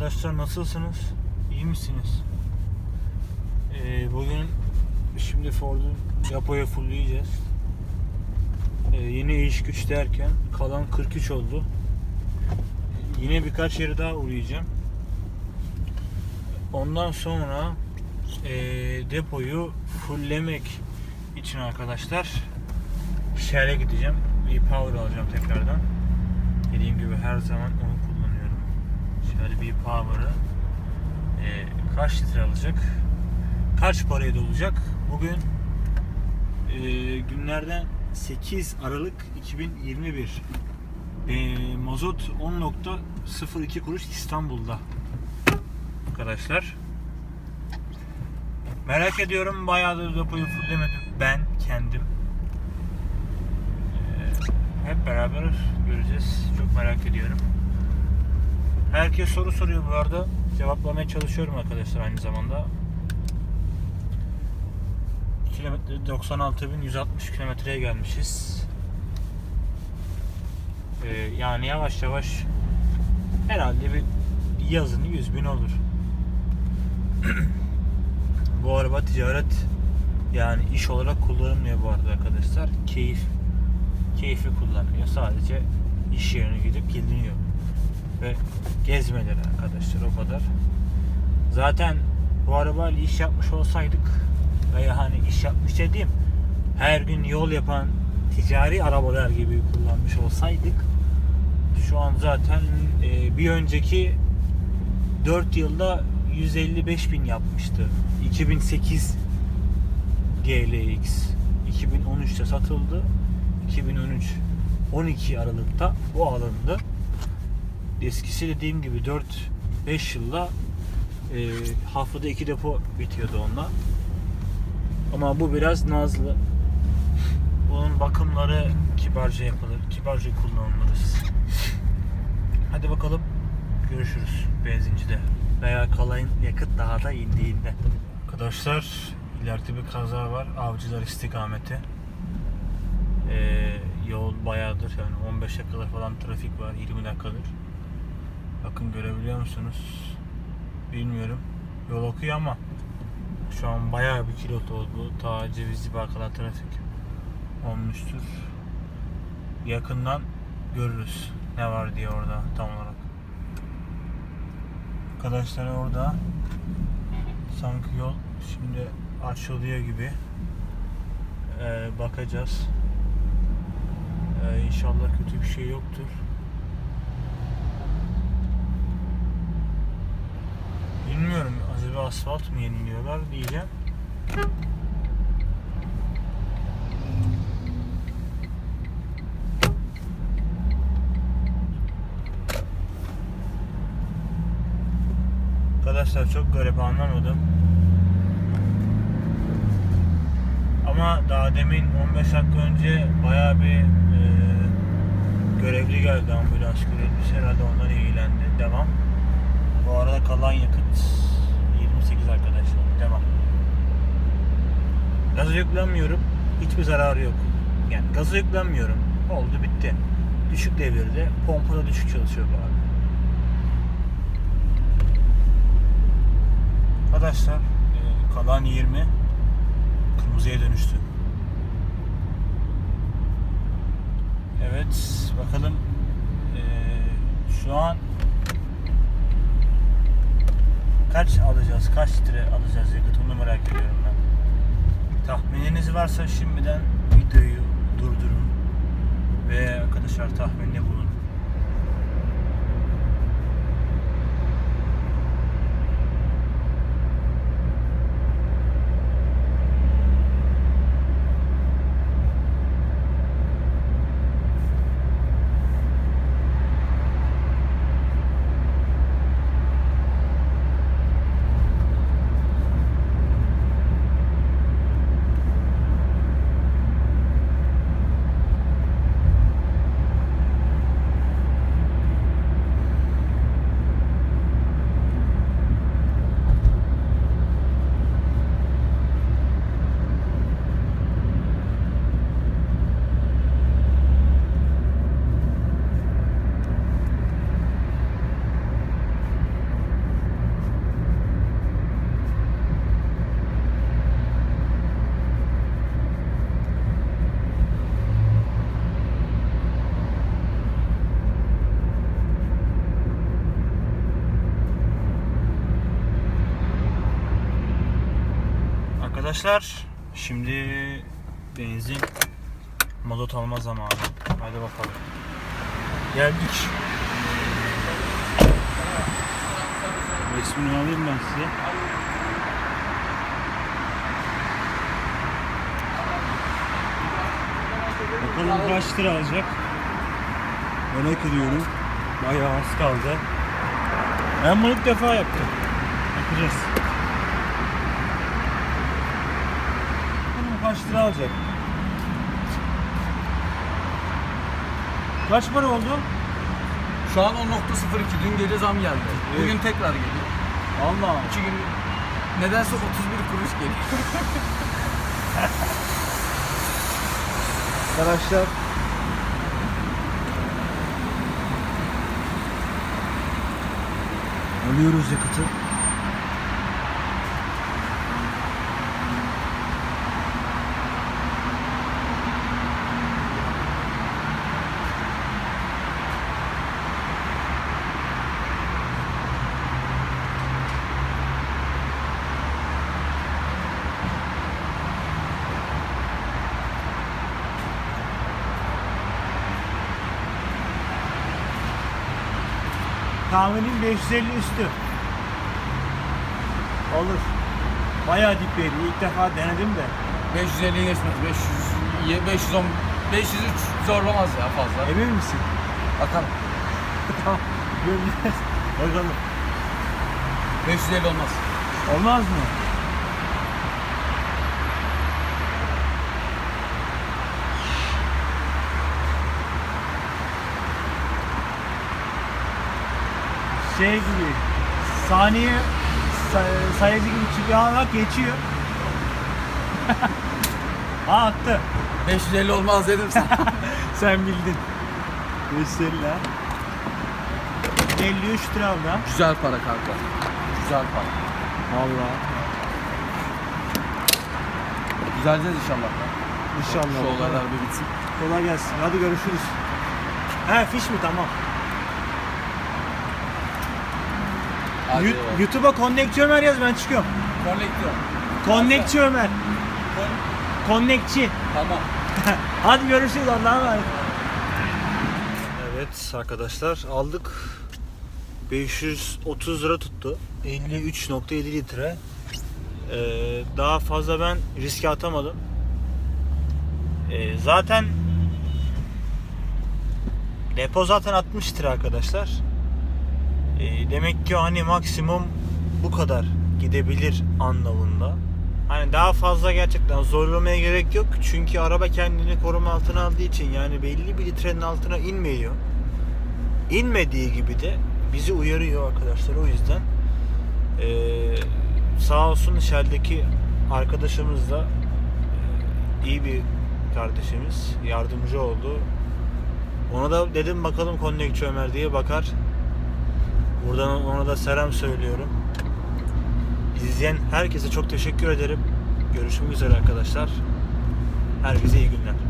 Arkadaşlar nasılsınız? İyi misiniz? Ee, bugün şimdi Ford'un depoya fullleyeceğiz. Ee, yine iş güç derken kalan 43 oldu. Yine birkaç yere daha uğrayacağım. Ondan sonra ee, depoyu fulllemek için arkadaşlar Shell'e gideceğim. Bir power alacağım tekrardan. Dediğim gibi her zaman onu. Şöyle bir power'ı e, kaç litre alacak? Kaç paraya dolacak? Bugün e, günlerden 8 Aralık 2021 e, mazot 10.02 kuruş İstanbul'da arkadaşlar. Merak ediyorum bayağıdır depoyu fulllemedim ben kendim. E, hep beraber göreceğiz. Çok merak ediyorum. Herkes soru soruyor bu arada. Cevaplamaya çalışıyorum arkadaşlar aynı zamanda. Kilometre 96.160 kilometreye gelmişiz. Ee, yani yavaş yavaş herhalde bir yazın 100 bin olur. bu araba ticaret yani iş olarak kullanılmıyor bu arada arkadaşlar. Keyif keyfi kullanılıyor. Sadece iş yerine gidip geliniyor. Ve gezmeleri arkadaşlar o kadar. Zaten bu arabayla iş yapmış olsaydık veya hani iş yapmış dediğim her gün yol yapan ticari arabalar gibi kullanmış olsaydık şu an zaten e, bir önceki 4 yılda 155 bin yapmıştı. 2008 GLX 2013'te satıldı. 2013 12 Aralık'ta bu alındı. Eskisi dediğim gibi 4-5 yılda e, haftada 2 depo bitiyordu onunla. Ama bu biraz nazlı. Bunun bakımları kibarca yapılır. Kibarca kullanılırız. Hadi bakalım görüşürüz benzincide veya kalayın yakıt daha da indiğinde. Arkadaşlar ileride bir kaza var. Avcılar istikameti. Ee, yol bayağıdır yani 15 dakikadır falan trafik var 20 dakikadır. Bakın görebiliyor musunuz? Bilmiyorum. Yol okuyor ama şu an bayağı bir kilot oldu. Ta Cevizli Bağ trafik olmuştur. Yakından görürüz ne var diye orada tam olarak. Arkadaşlar orada sanki yol şimdi açılıyor gibi. Ee, bakacağız. Ee, inşallah kötü bir şey yoktur. Bilmiyorum acaba asfalt mı yeniliyorlar diyeceğim. Arkadaşlar çok garip anlamadım. Ama daha demin 15 dakika önce bayağı bir e, görevli geldi ambulans görevlisi herhalde ondan ilgilendi. Devam. Bu arada kalan yakıt 28 arkadaşlar. Devam. Gaza yüklenmiyorum. Hiçbir zararı yok. Yani gaza yüklenmiyorum. Oldu bitti. Düşük devirde pompada düşük çalışıyor bu arada. Arkadaşlar e, kalan 20 kırmızıya dönüştü. Evet bakalım e, şu an kaç alacağız kaç litre alacağız yakıt onu merak ediyorum ben. Tahmininiz varsa şimdiden videoyu durdurun ve arkadaşlar tahminde bulun. Arkadaşlar şimdi benzin mazot alma zamanı. Hadi bakalım. Geldik. Resmini alayım ben size. Bakalım kaç lira alacak. Merak ediyorum. Bayağı az kaldı. Ben bunu ilk defa yaptım. Bakacağız. Kaç lira alacak. Kaç para oldu? Şu an 10.02. Dün gece zam geldi. Bugün tekrar geliyor. Allah. İki gün nedense 31 kuruş geliyor. Arkadaşlar Alıyoruz yakıtı. Tahminim 550 üstü. Olur. Bayağı dip veriyor. İlk defa denedim de. 550 geçmez. 500, 510, 503 zorlamaz ya fazla. Emin misin? Bakalım. tamam. Göreceğiz. Bakalım. 550 olmaz. Olmaz mı? Şey gibi saniye say- sayıcı gibi çıkıyor ama bak geçiyor. ha attı. 550 olmaz dedim sana. Sen bildin. Gösterila. 53 lira aldı ha. Güzel para kanka. Güzel para. Vallahi. Düzeleceğiz inşallah. İnşallah. Şu olaylar bir bitsin. Kolay gelsin. Hadi görüşürüz. He fiş mi tamam. Hadi Yu-. YouTube'a Konnekçi Ömer yaz ben çıkıyorum. Konektör. Konnekçi Ömer. Kon- Konnekçi. Tamam. Hadi görüşürüz Allah'a emanet. Evet arkadaşlar aldık. 530 lira tuttu. 53.7 litre. Ee, daha fazla ben riske atamadım. Ee, zaten depo zaten 60 lira arkadaşlar. Ee, demek ki hani maksimum bu kadar gidebilir anlamında. Hani daha fazla gerçekten zorlamaya gerek yok. Çünkü araba kendini koruma altına aldığı için yani belli bir litrenin altına inmiyor. İnmediği gibi de bizi uyarıyor arkadaşlar o yüzden. Ee, sağ olsun Shell'deki arkadaşımız da e, iyi bir kardeşimiz. Yardımcı oldu. Ona da dedim bakalım Konnekçi Ömer diye bakar. Buradan ona da selam söylüyorum. İzleyen herkese çok teşekkür ederim. Görüşmek üzere arkadaşlar. Herkese iyi günler.